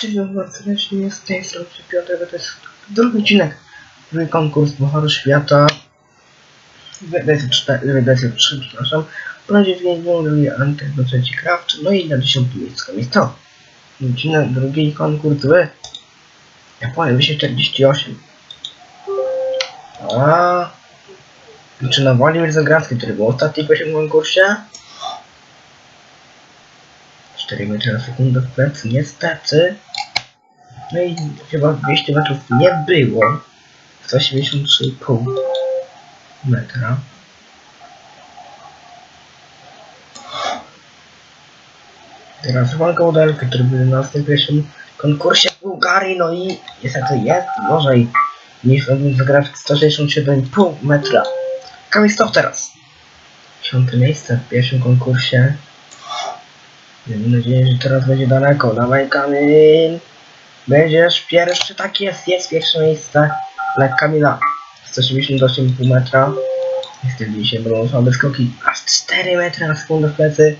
Cześć, bardzo serdecznie z tej strony Piotr, to jest drugi odcinek, drugi konkurs Pucharu Świata WDC 3, przepraszam. Prowadzi w niej drugi Antek do trzeci Kraft, no i na dziesiątym miejscu jest to. Odcinek drugi konkurs w Japonii 248. A czy na Władimir Zagradzki, który był ostatni w pierwszym konkursie? 4 metry na sekundę w plecy, niestety. No i chyba 200 metrów nie było. 183,5 metra. Teraz o Delkę, który był na następnym konkursie w Bułgarii, no i niestety jest gorzej niż on zagrał 167,5 metra. Kamil Stoch teraz. Piąte miejsce w pierwszym konkursie. Mam nadzieję, że teraz będzie daleko. Dawaj Kamil. Będziesz pierwszy, tak jest, jest pierwsze miejsce dla Kamila. 188,5 metra. Niestety dzisiaj będą słabe skoki. Aż 4 metry na sekundę w plecy.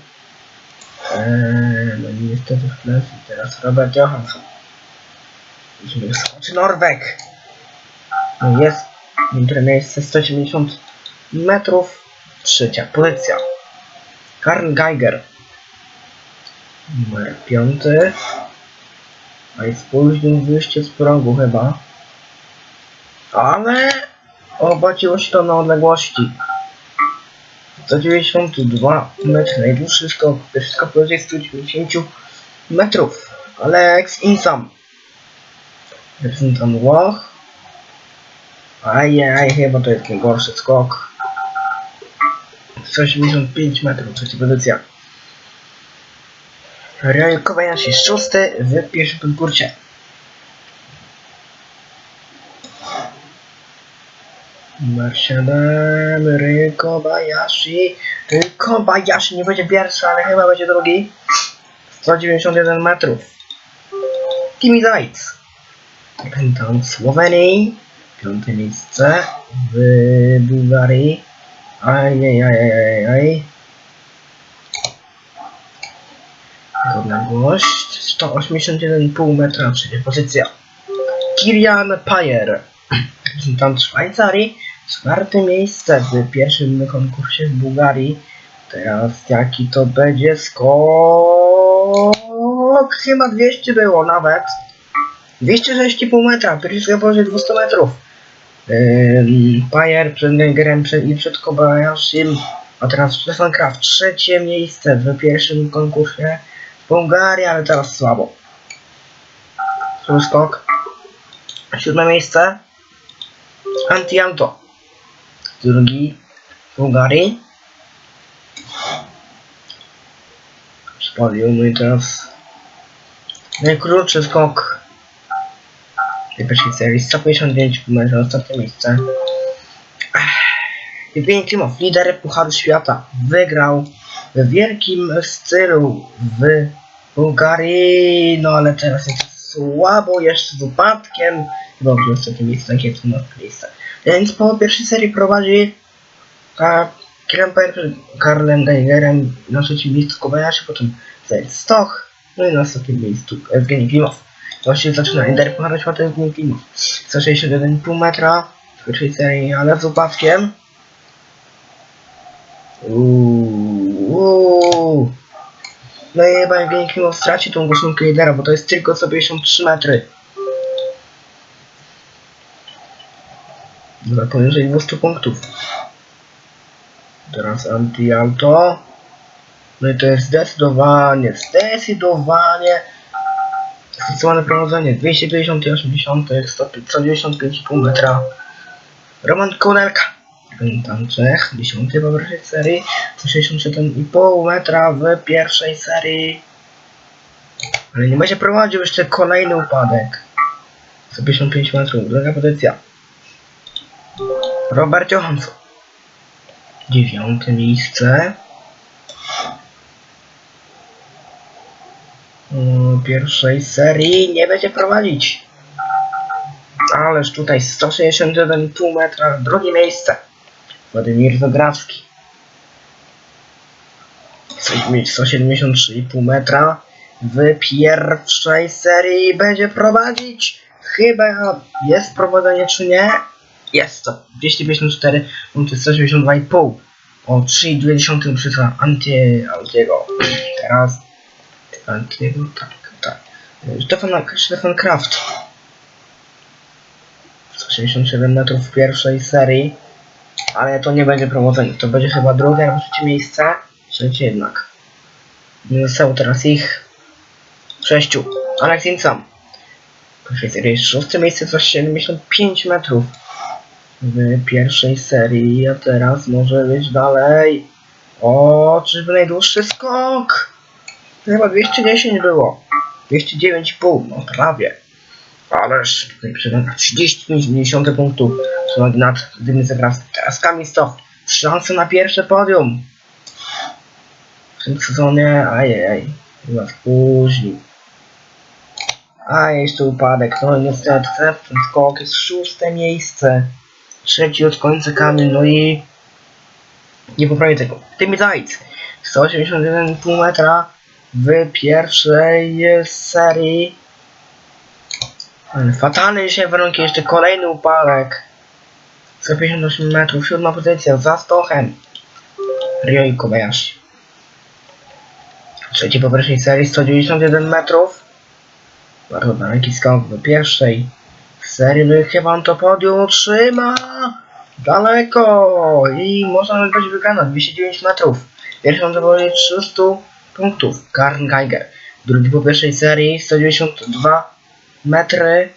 Eee, no niestety w plecy. Teraz Robert Johansson. Musimy skoczy Norweg. No jest piąte miejsce, 180 metrów. Trzecia pozycja. Karl Geiger. Numer piąty. A i spóźnił wyjście z progu chyba. Ale obaciło się to na odległości. 192 metry. Najdłuższy skok. Pierwszy skok powyżej 190 metrów. Alex Insam. Reprezentant Włoch. Ajaj, chyba to jest najgorszy skok. 185 metrów, trzecia pozycja. Ryo Kobayashi szósty w pierwszym konkursie. Numer 7, Ryo Kobayashi. Ryo Kobayashi nie będzie pierwszy, ale chyba będzie drugi. 191 metrów. Kimi Zajc. Reprezentant Słowenii. Piąte miejsce w Bułgarii. Ajajajajaj. Odległość 181,5 metra, trzecia pozycja. Kirian Pajer, reprezentant Szwajcarii, czwarte miejsce w pierwszym konkursie w Bułgarii. Teraz jaki to będzie skok? Chyba 200 było nawet. 206,5 metra, pierwszy powyżej 200 metrów. Ym, Pajer przed Geigerem przed, i przed Kobayashim, a teraz Stefan Kraft trzecie miejsce w pierwszym konkursie Bułgaria, ale teraz słabo. Skok. Siódme miejsce. Antianto. Drugi w Bułgarii. Spalił, no i teraz najkrótszy skok tej pierwszej serii. 155 metrów, ostatnie miejsce. Evgeny Klimow, lider Pucharu Świata, wygrał w wielkim stylu w Bułgarii, no ale teraz jest słabo, jeszcze z upadkiem, chyba wziął ostatnie miejsce, takie jest na miejsce. Więc po pierwszej serii prowadzi a, Klemper przed Karlem Geigerem, na trzecim miejscu Kobayashi, potem Zed Stoch, no i na ostatnim miejscu Evgeny Klimow. Właśnie zaczyna lider Pucharu Świata Evgeny Klimow. 161,5 metra w pierwszej serii, ale z upadkiem. Uuuu. No i Evgeny Klimow straci tą głosunkę lidera, bo to jest tylko 153 metry. Za poniżej 200 punktów. Teraz anti-auto. No i to jest zdecydowanie, zdecydowanie zdecydowane prowadzenie. 250 i 80, 195,5 metra. Roman Konelka. Pamiętam Czech, 10 w pierwszej serii, 167,5 metra w pierwszej serii. Ale nie będzie prowadził jeszcze kolejny upadek. 155 metrów, druga pozycja. Robert Johansson. Dziewiąte miejsce. Pierwszej serii nie będzie prowadzić. Ależ tutaj 161,5 metra, drugie miejsce. Władimir Zagrawski. 173,5 metra. w pierwszej serii będzie prowadzić. Chyba jest prowadzenie czy nie? Jest to 254 punkty 182,5 o 3,2 przyszła Anty Altiego. Teraz Antiego, tak, tak. Stefan, Stefan Kraft. 167 metrów w pierwszej serii. Ale to nie będzie prowadzenie. To będzie chyba drugie albo trzecie miejsce. Trzecie jednak. Zostało teraz ich sześciu. Alex sam. Jest szóste miejsce, to 75 metrów. W pierwszej serii, a teraz może być dalej. O, czyżby najdłuższy skok? Chyba 210 było. 209,5, no prawie. Ależ tutaj przegląda 35,90 punktów. Przewagi nad gdyby zagrał teraz Kamil Stoch. Na pierwsze podium. W tym sezonie, ajajaj, chyba spóźnił. A jeszcze upadek, no niestety ten skok jest szóste miejsce. Trzeci od końca Kamil, no i nie poprawię tego. Tymi Zajc, 181,5 metra w pierwszej serii. Fatalny dzisiaj warunki, jeszcze kolejny upadek. 158 metrów, siódma pozycja, za Stochem. Ryoi Kobayashi. Trzeci po pierwszej serii, 191 metrów. Bardzo daleki skok do pierwszej serii, by chyba on to podium utrzyma. Daleko i można być wygrana, 209 metrów. Pierwszą było 300 punktów, Karn Geiger. Drugi po pierwszej serii, 192 metry.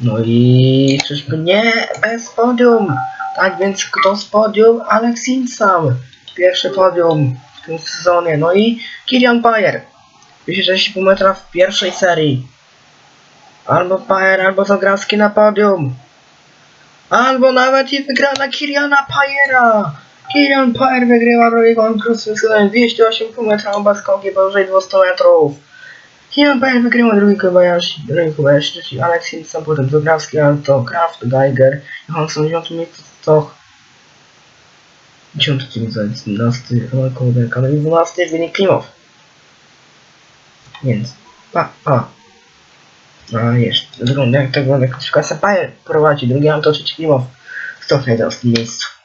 No i czyżby nie bez podium. Tak więc kto z podium? Alex Insam. Pierwsze podium w tym sezonie. No i Kilian Bayer. 260,5 metra w pierwszej serii. Albo Bayer, albo Zagralski na podium. Albo nawet i wygrana Kiliana Pajera. Kilian Pajer wygrywa drugi konkurs sezonie. 208,5 metra oba skoki powyżej 200 metrów. Kilian Pajer wygrywa drugi Kobayashi, drugi Kobayashi, trzeci Alex Hinson, potem Zografski, Alto, Kraft, Geiger, Johansson, 9 miejsce, Stoch, 10 team za 11, Roman Kołderka, no i 12 wynik Klimow. Więc, pa, a. A jeszcze, wygląda jak to wygląda klasyfikacja Pajer prowadzi, drugi Alto, trzeci Klimow, Stoch na 11 miejscu.